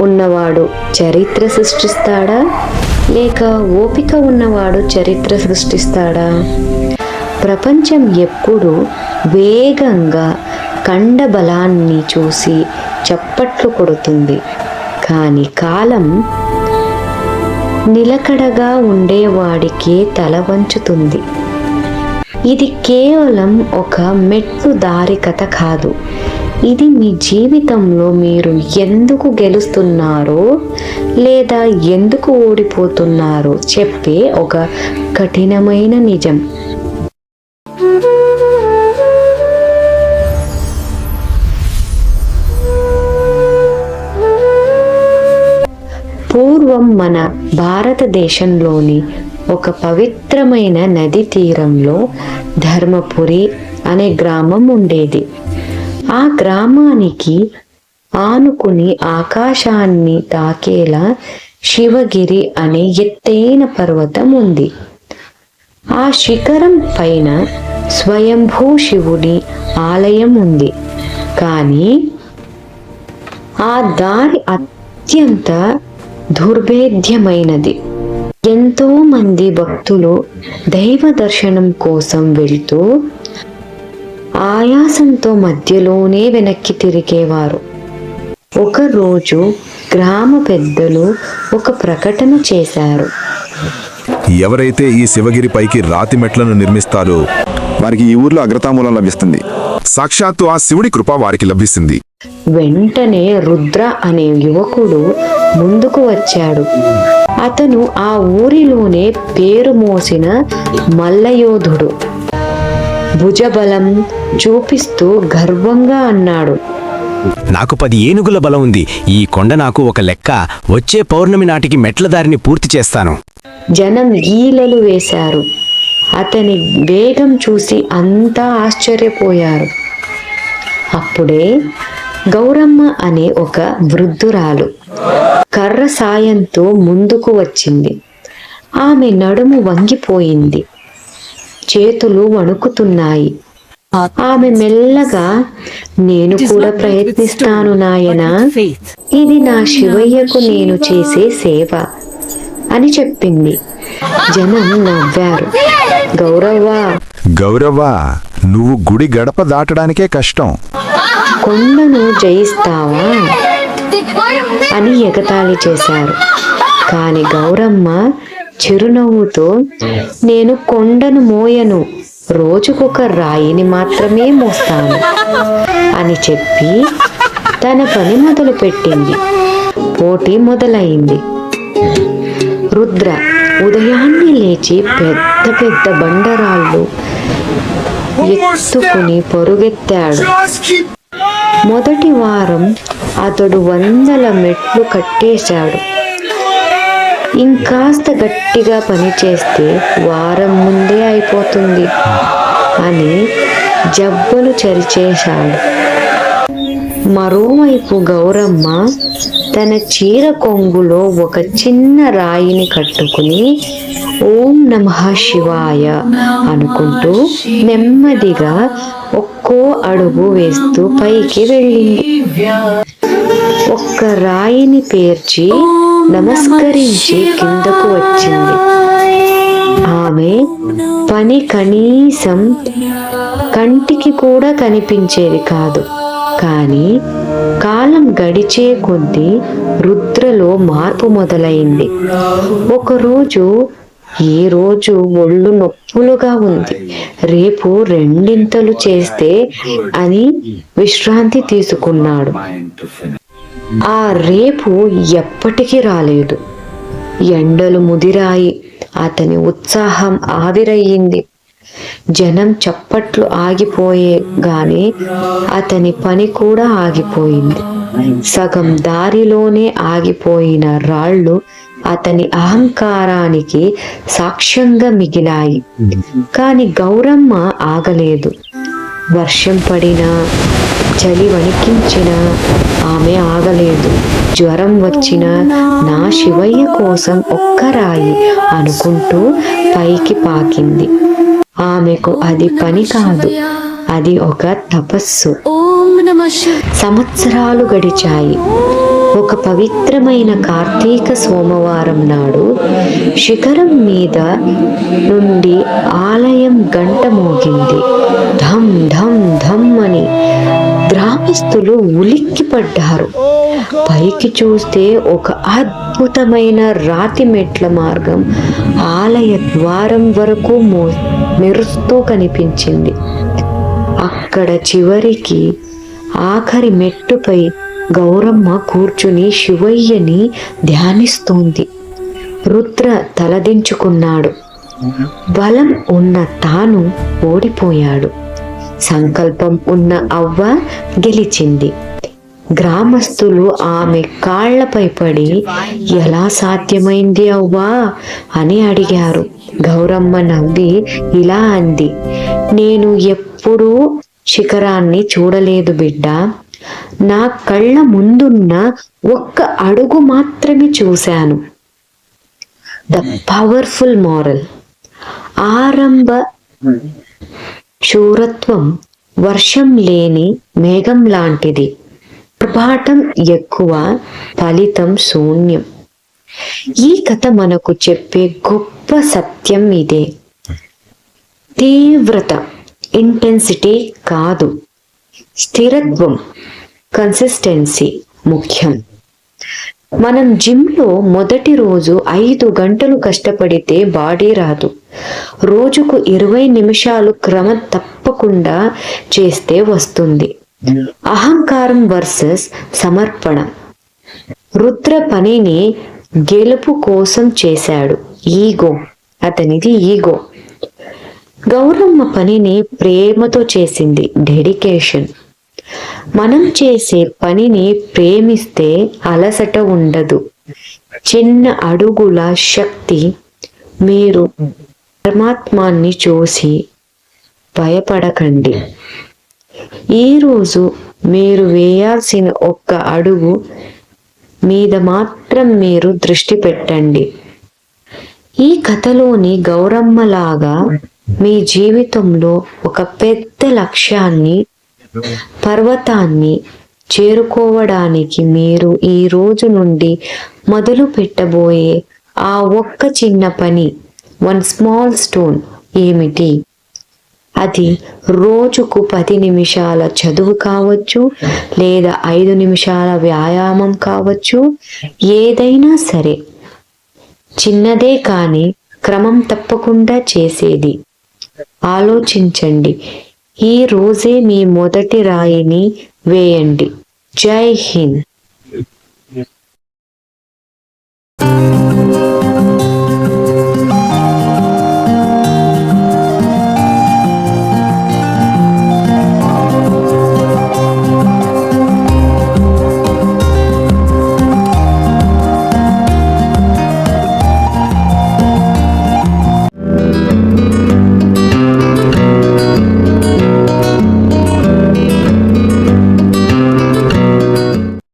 ఉన్నవాడు చరిత్ర సృష్టిస్తాడా? లేక ఓపిక ఉన్నవాడు చరిత్ర సృష్టిస్తాడా? ప్రపంచం ఎప్పుడు వేగంగా కండ బలాన్ని చూసి చప్పట్లు కొడుతుంది. కానీ కాలం నిలకడగా ఉండేవాడికే తల వంచుతుంది. ఇది కేవలం ఒక మెట్లు దారి కథ కాదు. ఇది మీ జీవితంలో మీరు ఎందుకు గెలుస్తున్నారో లేదా ఎందుకు ఓడిపోతున్నారో చెప్పే ఒక కఠినమైన నిజం. పూర్వం మన భారతదేశంలోని ఒక పవిత్రమైన నది తీరంలో ధర్మపురి అనే గ్రామం ఉండేది. ఆ గ్రామానికి ఆనుకుని ఆకాశాన్ని తాకేలా శివగిరి అనే ఎత్తైన పర్వతం ఉంది. ఆ శిఖరం పైన స్వయంభూ శివుడి ఆలయం ఉంది. కానీ ఆ దారి అత్యంత దుర్భేద్యమైనది. ఎంతో మంది భక్తులు దైవ దర్శనం కోసం వెళ్తూ ఆయాసంతో మధ్యలోనే వెనక్కి తిరిగేవారు. ఒకరోజు గ్రామ పెద్దలు ఒక ప్రకటన చేశారు. ఎవరైతే ఈ శివగిరి పైకి రాతి మెట్లను నిర్మిస్తారో వారికి ఈ ఊర్లో అగ్రతామూలం లభిస్తుంది. సాక్షాత్తు ఆ శివుడి కృప వారికి లభిస్తుంది. వెంటనే రుద్ర అనే యువకుడు ముందుకు వచ్చాడు. అతను ఆ ఊరిలోనే పేరు మోసిన మల్లయోధుడు. భుజబలం చూపిస్తూ గర్వంగా అన్నాడు. నాకు పది ఏనుగుల బలం ఉంది. ఈ కొండ నాకు ఒక లెక్క. వచ్చే పౌర్ణమి నాటికి మెట్ల దారిని పూర్తి చేస్తాను. జనం ఈలలు వేశారు. అతని వేగం చూసి అంతా ఆశ్చర్యపోయారు. అప్పుడే గౌరమ్మ అనే ఒక వృద్ధురాలు కర్ర సాయంతో ముందుకు వచ్చింది. ఆమె నడుము వంగిపోయింది. చేతులు వణుకుతున్నాయి. ఆమె మెల్లగా నేను కూడా ప్రయత్నిస్తాను నాయనా. ఇది నా శివయ్యకు నేను చేసే సేవ అని చెప్పింది. జనం నవ్వారు. గౌరవ్వ గౌరవ నువ్వు గుడి గడప దాటడానికే కష్టం. కొండను జయిస్తావా? అని ఎగతాళి చేశారు. కాని గౌరమ్మ చిరునవ్వుతో నేను కొండను మోయను. రోజుకొక రాయిని మాత్రమే మోస్తాను అని చెప్పి తన పని మొదలు పెట్టింది పోటీ మొదలైంది. రుద్ర ఉదయాన్నే లేచి పెద్ద పెద్ద బండరాళ్ళు ఎత్తుకుని పొరుగెత్తాడు. మొదటి వారం అతడు వందల మెట్లు కట్టేశాడు. ఇంకాస్త గట్టిగా పనిచేస్తే వారం ముందే అయిపోతుంది అని జబ్బలు చరిచేశాడు. మరోవైపు గౌరమ్మ తన చీర కొంగులో ఒక చిన్న రాయిని కట్టుకుని ఓం నమ శివాయ అనుకుంటూ నెమ్మదిగా ఒక్కో అడుగు వేస్తూ పైకి వెళ్ళింది. ఒక్క రాయిని పేర్చి నమస్కరించి కిందకు వచ్చింది. ఆమె పని కనీసం కంటికి కూడా కనిపించేది కాదు. కానీ కాలం గడిచే కొద్దీ రుద్రలో మార్పు మొదలైంది. ఒకరోజు ఈ రోజు ఒళ్ళు నొప్పులుగా ఉంది. రేపు రెండింతలు చేస్తే అని విశ్రాంతి తీసుకున్నాడు. ఆ రేపు ఎప్పటికీ రాలేదు. ఎండలు ముదిరాయి. అతని ఉత్సాహం ఆవిరయ్యింది. జనం చప్పట్లు ఆగిపోయే గాని అతని పని కూడా ఆగిపోయింది. సగం దారిలోనే ఆగిపోయిన రాళ్ళు అతని అహంకారానికి సాక్ష్యంగా మిగిలాయి. కాని గౌరమ్మ ఆగలేదు. వర్షం పడినా చలి వణికించిన ఆమె ఆగలేదు. జ్వరం వచ్చిన నా శివయ్య కోసం ఒక్క రాయి అనుకుంటూ పైకి పాకింది. ఆమెకు అది పని కాదు. అది ఒక తపస్సు. నమ సంవత్సరాలు గడిచాయి. ఒక పవిత్రమైన కార్తీక సోమవారం నాడు శిఖరం మీద నుండి ఆలయం గంట మోగింది. ధం ధం ధం అని గ్రామస్తులు ఉలిక్కిపడ్డారు. పైకి చూస్తే ఒక అద్భుతమైన రాతి మెట్ల మార్గం ఆలయ ద్వారం వరకు మో మెరుస్తూ కనిపించింది. అక్కడ చివరికి ఆఖరి మెట్టుపై గౌరమ్మ కూర్చుని శివయ్యని ధ్యానిస్తోంది. రుద్ర తలదించుకున్నాడు. బలం ఉన్న తాను ఓడిపోయాడు. సంకల్పం ఉన్న అవ్వ గెలిచింది. గ్రామస్తులు ఆమె కాళ్ళపై పడి ఎలా సాధ్యమైంది అవ్వా? అని అడిగారు. గౌరమ్మ నవ్వి ఇలా అంది నేను ఎప్పుడూ శిఖరాన్ని చూడలేదు బిడ్డ. నా కళ్ళ ముందున్న ఒక్క అడుగు మాత్రమే చూశాను. ద పవర్ఫుల్ మారల్ ఆరంభ శూరత్వం వర్షం లేని మేఘం లాంటిది. ప్రభాటం ఎక్కువ ఫలితం శూన్యం. ఈ కథ మనకు చెప్పే గొప్ప సత్యం ఇదే. తీవ్రత ఇంటెన్సిటీ కాదు. స్థిరత్వం కన్సిస్టెన్సీ ముఖ్యం. మనం జిమ్లో మొదటి రోజు ఐదు గంటలు కష్టపడితే బాడీ రాదు. రోజుకు ఇరవై నిమిషాలు క్రమం తప్పకుండా చేస్తే వస్తుంది. అహంకారం వర్సెస్ సమర్పణ. రుద్ర పనిని గెలుపు కోసం చేశాడు. ఈగో అతనిది ఈగో. గౌరమ్మ పనిని ప్రేమతో చేసింది డెడికేషన్. మనం చేసే పనిని ప్రేమిస్తే అలసట ఉండదు. చిన్న అడుగుల శక్తి మీరు పరమాత్మాన్ని చూసి భయపడకండి. ఈరోజు మీరు వేయాల్సిన ఒక్క అడుగు మీద మాత్రం మీరు దృష్టి పెట్టండి. ఈ కథలోని గౌరమ్మలాగా మీ జీవితంలో ఒక పెద్ద లక్ష్యాన్ని పర్వతాన్ని చేరుకోవడానికి మీరు ఈ రోజు నుండి మొదలు పెట్టబోయే ఆ ఒక్క చిన్న పని వన్ స్మాల్ స్టోన్ ఏమిటి? అది రోజుకు పది నిమిషాల చదువు కావచ్చు లేదా ఐదు నిమిషాల వ్యాయామం కావచ్చు ఏదైనా సరే. చిన్నదే కానీ క్రమం తప్పకుండా చేసేది. ఆలోచించండి. ఈ రోజే మీ మొదటి రాయిని వేయండి. జై హింద్.